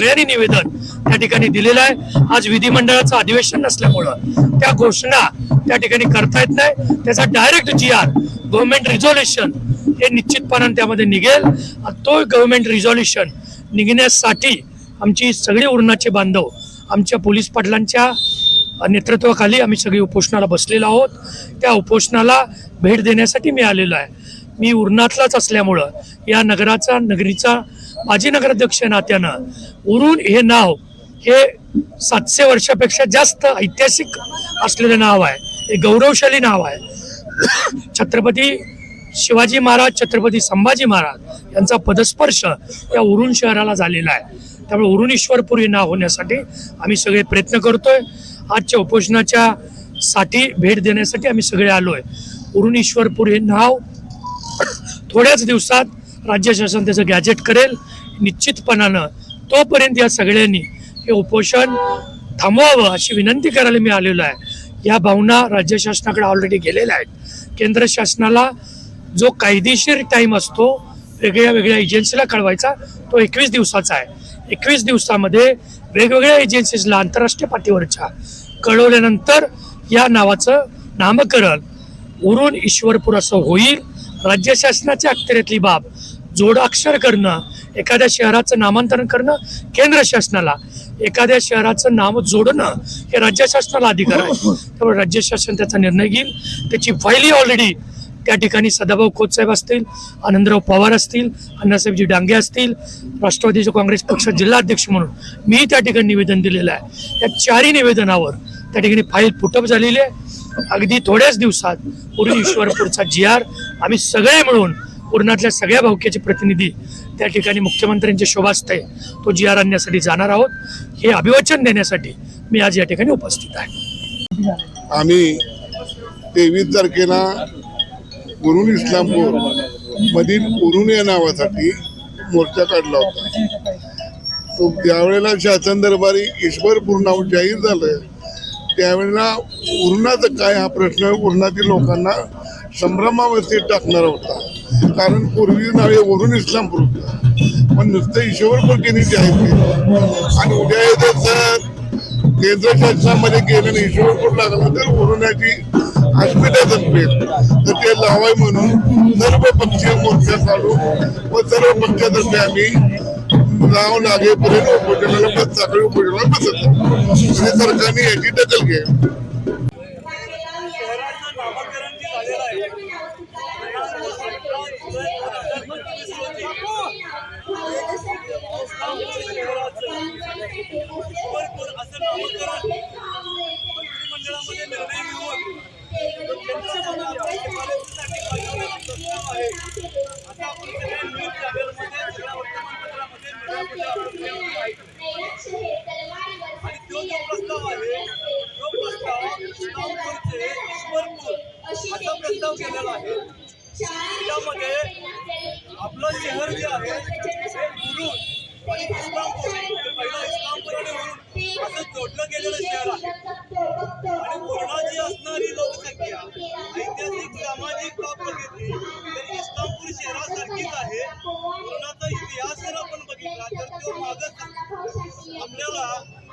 सगळ्यांनी निवेदन त्या ठिकाणी दिलेलं आहे. आज विधिमंडळाचं अधिवेशन नसल्यामुळं त्या घोषणा त्या ठिकाणी करता येत नाही. त्याचा direct G R government resolution हे निश्चितपणाने त्यामध्ये निघेल. तो गव्हर्नमेंट रिझॉल्युशन निघण्यासाठी आमची सगळी उरणाचे बांधव आमच्या पोलीस पाटलांच्या नेतृत्वाखाली आम्ही सगळी उपोषणाला बसलेलो आहोत. त्या उपोषणाला भेट देण्यासाठी मी आलेलो आहे. मी उरणातलाच असल्यामुळं या नगराचा नगरीचा माजी नगराध्यक्ष नात्यानं उरून हे नाव हे सातशे वर्षापेक्षा जास्त ऐतिहासिक असलेलं नाव आहे. हे गौरवशाली नाव आहे. छत्रपती शिवाजी महाराज छत्रपती संभाजी महाराज यांचा पदस्पर्श या उरुण शहराला झालेला आहे. त्यामुळे उरुणीश्वरपूर हे नाव होण्यासाठी आम्ही सगळे प्रयत्न करतोय. आजच्या उपोषणाच्या साठी भेट देण्यासाठी आम्ही सगळे आलोय. आहे ईश्वरपूर हे नाव थोड्याच दिवसात राज्य शासन त्याचं गॅजेट करेल निश्चितपणानं. तोपर्यंत या सगळ्यांनी हे उपोषण थांबवावं अशी विनंती करायला मी आलेलो आहे. या भावना राज्य शासनाकडे ऑलरेडी गेलेल्या आहेत. केंद्र शासनाला जो कायदेशीर टाईम असतो वेगळ्या वेगळ्या एजन्सीला कळवायचा तो एकवीस दिवसाचा आहे. एकवीस दिवसामध्ये वेगवेगळ्या एजन्सीजला आंतरराष्ट्रीय पातळीवरच्या कळवल्यानंतर या नावाचं नामकरण उरून ईश्वरपूर असं होईल. राज्य शासनाच्या अखत्यारीतली बाब जोडाक्षर करणं एखाद्या शहराचं नामांतरण करणं केंद्र शासनाला. एखाद्या शहराचं नाव जोडणं हे राज्य शासनाला अधिकार आहे. त्यामुळे राज्य शासन त्याचा निर्णय घेईल. त्याची फाईलही ऑलरेडी त्या ठिकाणी सदाभाऊ खोत साहेब असतील आनंदराव पवार असतील अण्णासाहेबजी डांगे असतील राष्ट्रवादीचे काँग्रेस पक्ष जिल्हाध्यक्ष म्हणून मी त्या ठिकाणी निवेदन दिलेलं आहे. या चारही निवेदनावर त्या ठिकाणी फाईल पुटअप झालेली आहे. अगदी थोड्याच दिवसात पूर्वी ईश्वरपूरचा जी आर आम्ही सगळे मिळून पूर्णातल्या सगळ्या भाऊक्याचे प्रतिनिधी त्या ठिकाणी मुख्यमंत्र्यांची शोभास्थ आहे. तो जी आर आणण्यासाठी जाणार आहोत हे अभिवाचन देण्यासाठी मी आज या ठिकाणी उपस्थित आहे. आम्ही तेवीस तारखेला गुरुन इस्लामपूर मधील उरुण या नावासाठी मोर्चा काढला होता. तो त्यावेळेला शासन दरबारी ईश्वरपूर नाव जाहीर झालं त्यावेळेला उरणाचं काय हा प्रश्न उरणातील लोकांना संभ्रमावस्थेत टाकणारा होता. कारण पूर्वी नाव वरून इस्लामपूर होतं पण नुसतं ईश्वरपूर त्यांनी आहे केलं आणि उद्या हे केंद्र शासनामध्ये गेलं आणि ईश्वरपूर लागलं तर उरुणाची अस्मिता संपेल तर ते लावाय म्हणून सर्व पक्षीय मोर्चा काढू व सर्व पक्षातर्फे आम्ही नाव लागेपर्यंत उपोषणाला बस उपोषणाला बसत आणि सरकारने याची दखल घ्यावी शहराचं नामकरण जे झालेलं आहे असं नामकरण मंत्रिमंडळामध्ये निर्णय घेऊन आहे आता आपण सगळ्या न्यूज चॅनलमध्ये सगळ्या वर्तमानपत्रामध्ये आणि तो जो प्रस्ताव आहे तो प्रस्ताव इस्लामपूरचे ईश्वरपूर असा प्रस्ताव केलेला आहे. त्यामध्ये आपलं शहर जे आहे ते मुरुड आणि इस्लामपूर हे असं जोडलं गेलेलं शहर आहे आणि पूर्णाची असणारी लोकसंख्या ऐतिहासिक सामाजिक बाब बघितली तर इस्लामपूर शहरासारखीच आहे. पूर्णाचा इतिहास जर आपण बघितला तर तो मागच आपल्याला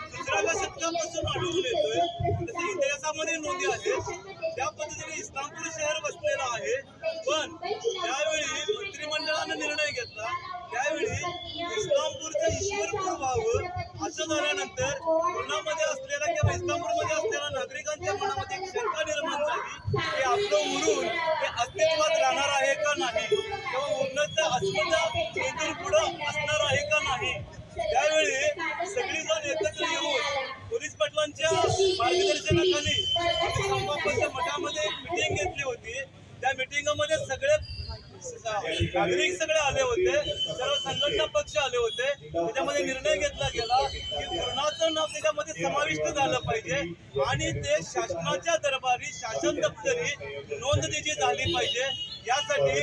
दुसऱ्या शतकापासून आढळून येतोय. तसं इतिहासामध्ये नोंदी आहेत त्या पद्धतीने इस्लामपूर शहर बसलेलं आहे. पण त्यावेळी मंत्रिमंडळानं निर्णय घेतला नाही किंवा उरणाचं अस्मिता इथून पुढं असणार आहे का नाही? त्यावेळी सगळीजण एकत्र येऊन पोलीस पाटलांच्या मार्गदर्शनाखाली संभापाच्या मठामध्ये एक मिटिंग घेतली होती. त्या मिटिंगमध्ये सगळे नागरिक सगळे आले होते. सर्व संघटना पक्ष आले होते. त्याच्यामध्ये निर्णय घेतला गेला की पूर्णाचं त्याच्यामध्ये समाविष्ट झालं पाहिजे. आणि ते शासनाच्या दरबारी शासन दप्तरी नोंद त्याची झाली पाहिजे. यासाठी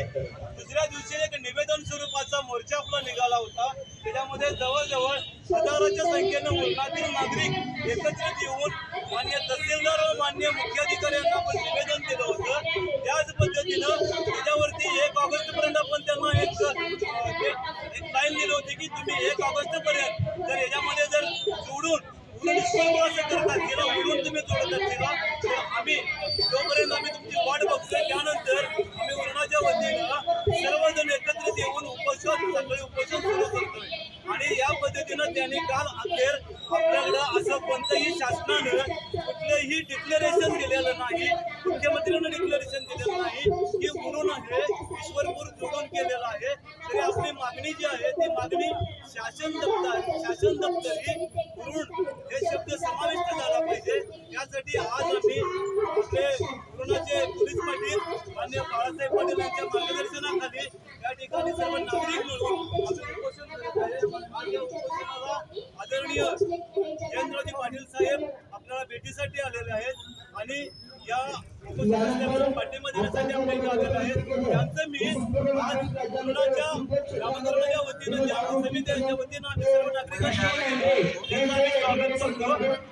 दुसऱ्या दिवशी एक निवेदन स्वरूपाचा मोर्चा आपला निघाला होता. त्याच्यामध्ये जवळजवळ हजाराच्या संख्येनं मुलातील नागरिक एकत्रित येऊन मान्य तहसीलदार व मान्य मुख्याधिकाऱ्यांना आपण निवेदन दिलं होतं. त्याच पद्धतीनं त्याच्यावरती एक ऑगस्ट पर्यंत आपण त्यांना एक एक लाईन दिली होती की की तुम्ही एक ऑगस्ट पर्यंत जर याच्यामध्ये जर जोडून उरून निष्फळ असं करतात तिला उरून तुम्ही जोडतात तिला तर आम्ही जोपर्यंत आम्ही तुमची वाट बघतोय त्यानंतर आम्ही उरणाच्या वतीनं सर्वजण एकत्रित येऊन उपोषण सगळे उपोषण सुरू करतोय. आणि या पद्धतीनं त्यांनी काल अखेर आपल्याकडं असं कोणतंही शासनानं कुठलंही डिक्लेरेशन दिलेलं नाही मुख्यमंत्र्यांना डिक्लेरेशन दिलेलं नाही की उरून आहे ईश्वरपूर जोडून केलेलं आहे. आपली मागणी जी आहे ती मागणी शासन दप्तर शासन दप्तरी उरून हे शब्द समाविष्ट झाला पाहिजे. यासाठी आज आम्ही आपले उरुणाचे पोलीस पाटील मान्य बाळासाहेब पाटील यांच्या मार्गदर्शनाखाली या ठिकाणी सर्व नागरिक मिळून उपोषण करत आहे. या उपोषणाला आदरणीय जयंतरावजी पाटील साहेब आपल्याला भेटीसाठी आलेले आहेत. आणि या पाठिंबा त्यांचं मी आज तरुणाच्या ग्रामतरुणाच्या वतीनं ज्या समितीच्या वतीनं आम्ही सर्व नागरिकांच्या स्वागत करतो.